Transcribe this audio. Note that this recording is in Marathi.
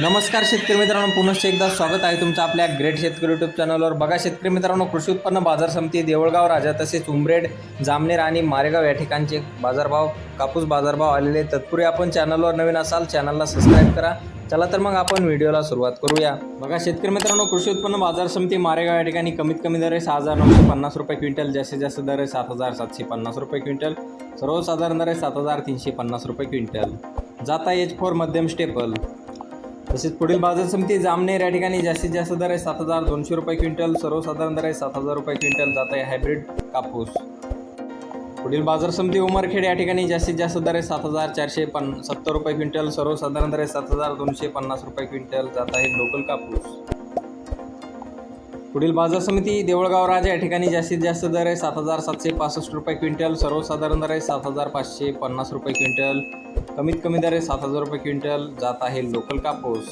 नमस्कार शेतकरी मित्रांनो पुनश्च एकदा स्वागत आहे तुमचं आपल्या ग्रेट शेतकरी यूट्यूब चॅनलवर बघा शेतकरी मित्रांनो कृषी उत्पन्न बाजार समिती देवळगाव राजा तसेच उमरेड जामनेर आणि मारेगाव या ठिकाणचे बाजारभाव कापूस बाजारभाव आलेले तत्पूर्वी आपण चॅनलवर नवीन असाल चॅनलला सबस्क्राईब करा. चला तर मग आपण व्हिडिओला सुरुवात करूया. बघा शेतकरी मित्रांनो कृषी उत्पन्न बाजार समिती मारेगाव या ठिकाणी कमीत कमी दर आहे सहा हजार नऊशे पन्नास रुपये क्विंटल जास्तीत जास्त दर आहे सात हजार सातशे पन्नास रुपये क्विंटल सर्वसाधारण दर आहे सात हजार तीनशे पन्नास रुपये क्विंटल. जाता एच फोर मध्यम स्टेपल तसेच पुढील बाजार समिती जामनेर या ठिकाणी जास्तीत जास्त दर आहे सात हजार दोनशे रुपये क्विंटल सर्वसाधारण दर आहे सात हजार रुपये क्विंटल जात आहे हायब्रिड कापूस. पुढील बाजार समिती उमरखेड या ठिकाणी जास्तीत जास्त दर आहे सात हजार चारशे पन सत्तर रुपये क्विंटल सर्वसाधारण दर आहे सात हजार दोनशे पन्नास रुपये क्विंटल जात आहे लोकल कापूस. पुढील बाजार समिती देवळगाव राजा या ठिकाणी जास्तीत जास्त दर आहे सात हजार सातशे पासष्ट रुपये क्विंटल सर्वसाधारण दर आहे सात हजार पाचशे पन्नास रुपये क्विंटल. कमीत कमी दरे सात हजार रुपये क्विंटल जात आहे लोकल कापूस.